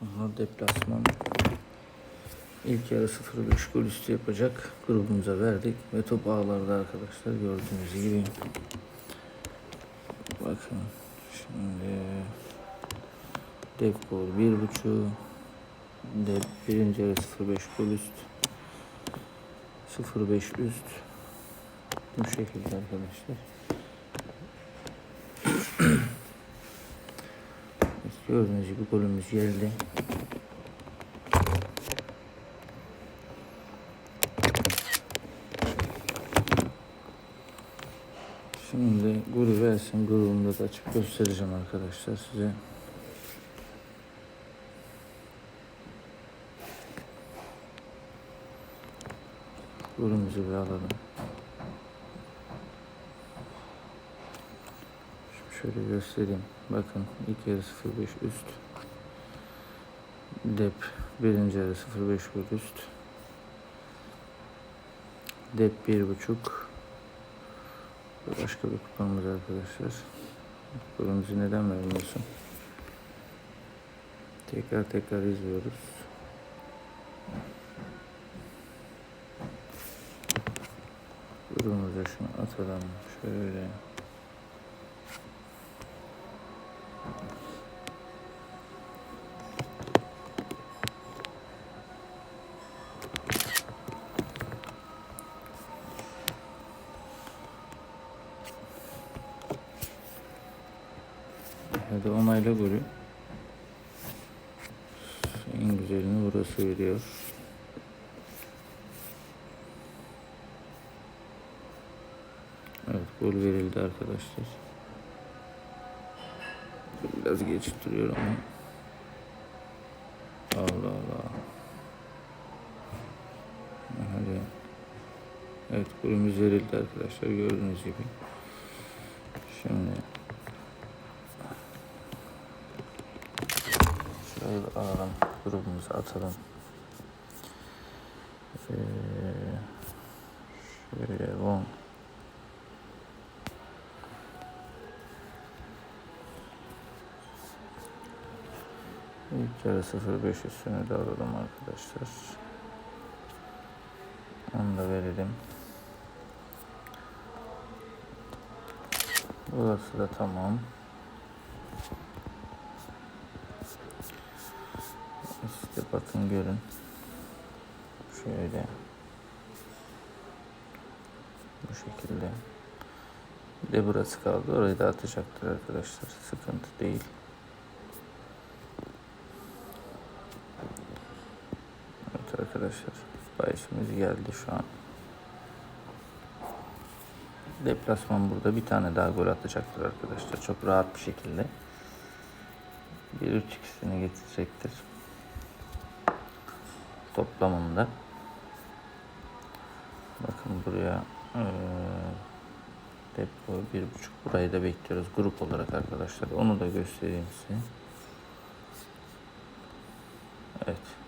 Bunlar deplasman. İlk yarı 0-5 gol üstü yapacak grubumuza verdik ve top ağlarda arkadaşlar gördüğünüz gibi. Bakın şimdi dep gol 1.5 dep birinci yarı 0-5 gol üst 0-5 üst bu şekilde arkadaşlar. Gördüğünüz gibi golümüz geldi. Şimdi golü versin grubumda da açıp göstereceğim arkadaşlar size. Golümüzü bir alalım. Şöyle göstereyim. Bakın ilk yarı 05 üst. Dep birinci yarı 05 gol üst. Dep bir buçuk. Ve Başka bir kupamız arkadaşlar. Golümüzü neden vermiyorsun? Tekrar tekrar izliyoruz. Golümüze şunu atalım. Şöyle. Hadi onayla golü. En güzelini burası veriyor. Evet gol verildi arkadaşlar. Biraz geç duruyor ama. Allah Allah. Hadi. Evet golümüz verildi arkadaşlar gördüğünüz gibi. Şimdi Şöyle alalım. Grubumuzu atalım. Ee, şöyle on. İlk yarı 05 üstüne de alalım arkadaşlar. Onu da verelim. Burası da tamam. Bakın görün. Şöyle. Bu şekilde. Bir de burası kaldı. Orayı da atacaktır arkadaşlar. Sıkıntı değil. Evet arkadaşlar. Bayisimiz geldi şu an. Deplasman burada bir tane daha gol atacaktır arkadaşlar. Çok rahat bir şekilde. Bir üç ikisini getirecektir toplamında. Bakın buraya eee depo bir buçuk burayı da bekliyoruz grup olarak arkadaşlar. Onu da göstereyim size. Evet.